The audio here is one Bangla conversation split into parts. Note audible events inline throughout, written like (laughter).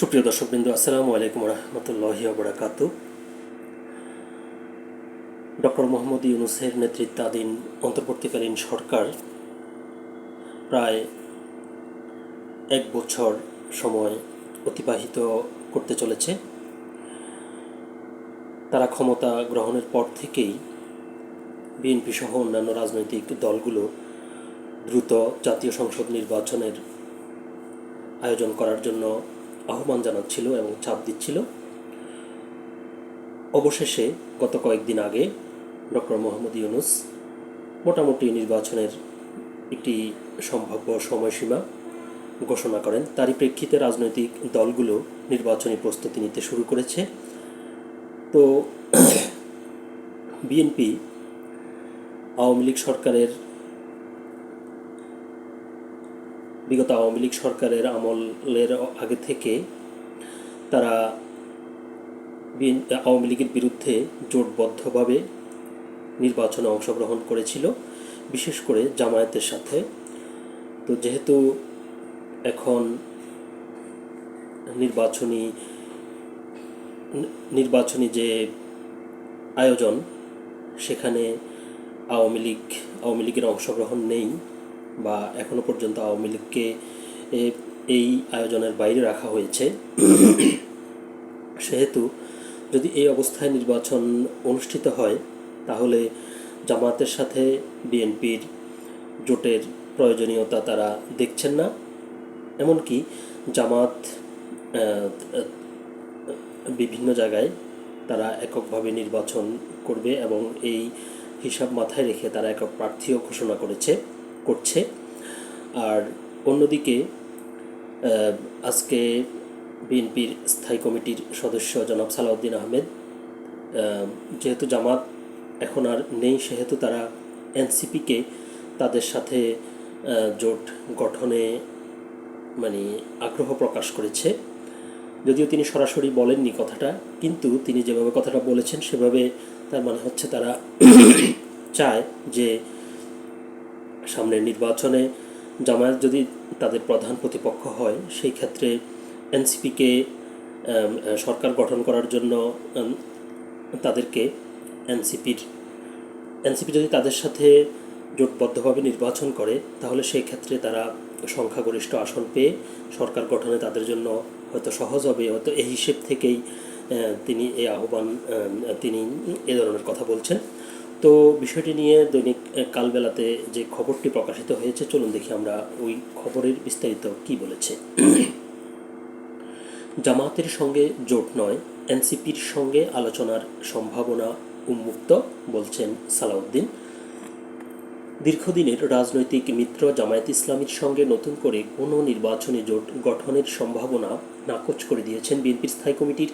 সুপ্রিয় দর্শকবৃন্দ, আসসালামু আলাইকুম রহমতুল্লাহি বরাকাত ডক্টর মোহাম্মদ ইউনুসের নেতৃত্বাধীন অন্তর্বর্তীকালীন সরকার প্রায় এক বছর সময় অতিবাহিত করতে চলেছে। তারা ক্ষমতা গ্রহণের পর থেকেই বিএনপি সহ অন্যান্য রাজনৈতিক দলগুলো দ্রুত জাতীয় সংসদ নির্বাচনের আয়োজন করার জন্য আহ্বান জানাচ্ছিল এবং চাপ দিচ্ছিল। অবশেষে গত কয়েকদিন আগে ডক্টর মোহাম্মদ ইউনুস মোটামুটি নির্বাচনের একটি সম্ভাব্য সময়সীমা ঘোষণা করেন। তারই প্রেক্ষিতে রাজনৈতিক দলগুলো নির্বাচনী প্রস্তুতি নিতে শুরু করেছে। তো (clears throat) বিএনপি আওয়ামী লীগ সরকারের বিগত আওয়ামী লীগ সরকারের আমলের আগে থেকে তারা আওয়ামী লীগের বিরুদ্ধে জোটবদ্ধভাবে নির্বাচনে অংশগ্রহণ করেছিল, বিশেষ করে জামায়াতের সাথে। তো যেহেতু এখন নির্বাচনী নির্বাচনী যে আয়োজন, সেখানে আওয়ামী লীগ, আওয়ামী লীগের অংশগ্রহণ নেই। বা এখনও পর্যন্ত আওয়ামী লীগকে এই আয়োজনের বাইরে রাখা হয়েছে। সেহেতু যদি এই অবস্থায় নির্বাচন অনুষ্ঠিত হয়, তাহলে জামাতের সাথে বিএনপির জোটের প্রয়োজনীয়তা তারা দেখছেন না। এমনকি জামাত বিভিন্ন জায়গায় তারা এককভাবে নির্বাচন করবে এবং এই হিসাব মাথায় রেখে তারা একক প্রার্থীও ঘোষণা করেছে। করছে। আর অন্যদিকে আজকে বিএনপির স্থায়ী কমিটির সদস্য জনাব সালাউদ্দিন আহমেদ যেহেতু জামাত এখন আর নেই, সেহেতু তারা এনসিপিকে তাদের সাথে জোট গঠনে মানে আগ্রহ প্রকাশ করেছে। যদিও তিনি সরাসরি বলেননি কথাটা, কিন্তু তিনি যেভাবে কথাটা বলেছেন, সেভাবে তার মানে হচ্ছে তারা চায় যে সামনের নির্বাচনে জামায়াত যদি তাদের প্রধান প্রতিপক্ষ হয়, সেই ক্ষেত্রে এনসিপিকে সরকার গঠন করার জন্য তাদেরকে এনসিপির, এনসিপি যদি তাদের সাথে জোটবদ্ধভাবে নির্বাচন করে, তাহলে সেই ক্ষেত্রে তারা সংখ্যাগরিষ্ঠ আসন পেয়ে সরকার গঠনে তাদের জন্য হয়তো সহজ হবে। হয়তো এই হিসেব থেকেই তিনি এই আহ্বান তিনি এ ধরনের কথা বলছেন। তো বিষয়টি নিয়ে দৈনিক কালবেলাতে যে খবরটি প্রকাশিত হয়েছে, চলুন দেখি আমরা ওই খবরের বিস্তারিত কি বলেছে। জামাতের সঙ্গে জোট নয়, এনসিপির সঙ্গে আলোচনার সম্ভাবনা উন্মুক্ত, বলছেন সালাউদ্দিন। দীর্ঘদিনের রাজনৈতিক মিত্র জামায়াত ইসলামীর সঙ্গে নতুন করে কোনো নির্বাচনী জোট গঠনের সম্ভাবনা নাকচ করে দিয়েছেন বিএনপির স্থায়ী কমিটির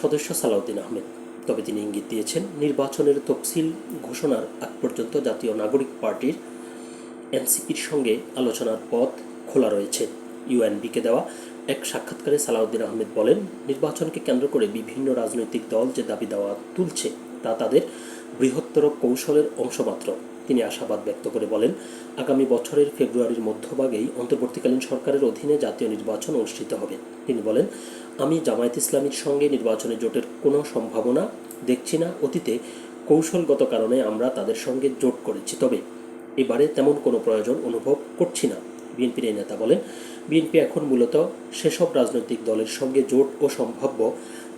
সদস্য সালাউদ্দিন আহমেদ। তবে তিনি ইঙ্গিত দিয়েছেন, নির্বাচনের তফসিল ঘোষণার আগ পর্যন্ত জাতীয় নাগরিক পার্টির এনসিপির সঙ্গে আলোচনার পথ খোলা রয়েছে। ইউএনবিকে দেওয়া এক সাক্ষাৎকারে সালাউদ্দিন আহমেদ বলেন, নির্বাচনকে কেন্দ্র করে বিভিন্ন রাজনৈতিক দল যে দাবি দেওয়া তুলছে, তা তাদের বৃহত্তর কৌশলের অংশমাত্র তিনি আশাবাদ ব্যক্ত করে বলেন, আগামী বছরের ফেব্রুয়ারির মধ্যভাগেই অন্তর্বর্তীকালীন সরকারের অধীনে জাতীয় নির্বাচন অনুষ্ঠিত হবে। তিনি বলেন, আমি জামায়াত ইসলামীর সঙ্গে নির্বাচনে জোটের কোনো সম্ভাবনা দেখছি না। অতীতে কৌশলগত কারণে আমরা তাদের সঙ্গে জোট করেছি। তবে এবারে তেমন কোনো প্রয়োজন অনুভব করছি না। বিএনপির নেতা বলেন, বিএনপি এখন মূলত সেসব রাজনৈতিক দলের সঙ্গে জোট ও সম্ভাব্য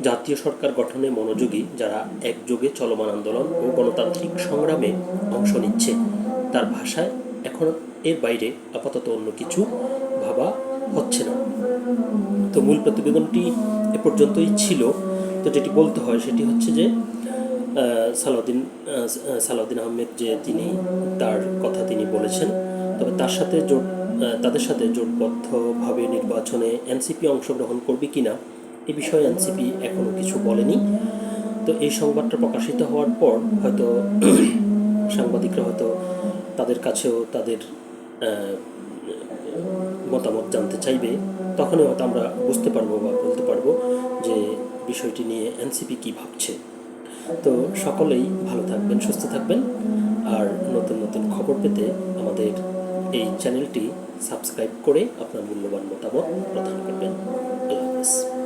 জাতীয় সরকার গঠনে মনোযোগী যারা একযোগে চলমান আন্দোলন ও গণতান্ত্রিক সংগ্রামে অংশ নিচ্ছে। তার ভাষায়, এখন এর বাইরে আপাতত অন্য কিছু ভাবা হচ্ছে না। তো মূল প্রতিবেদনটি এ পর্যন্তই ছিল। তো যেটি বলতে হয় সেটি হচ্ছে যে সালাউদ্দিন সালাউদ্দিন আহমেদ যে তিনি, তার কথা তিনি বলেছেন। তবে তার সাথে জোট তাদের সাথে জোটবদ্ধভাবে নির্বাচনে এনসিপি অংশগ্রহণ করবে কিনা, এ বিষয়ে এনসিপি এখনও কিছু বলেনি। তো এই সংবাদটা প্রকাশিত হওয়ার পর হয়তো (clears throat) সাংবাদিকরা হয়তো তাদের কাছেও তাদের মতামত জানতে চাইবে। তখনই হয়তো আমরা বুঝতে পারব বা বলতে পারব যে বিষয়টি নিয়ে এনসিপি কি ভাবছে। তো সকলেই ভালো থাকবেন, সুস্থ থাকবেন। আর নতুন নতুন খবর পেতে আমাদের এই চ্যানেলটি সাবস্ক্রাইব করে আপনার মূল্যবান মতামত প্রদান করবেন। আল্লাহ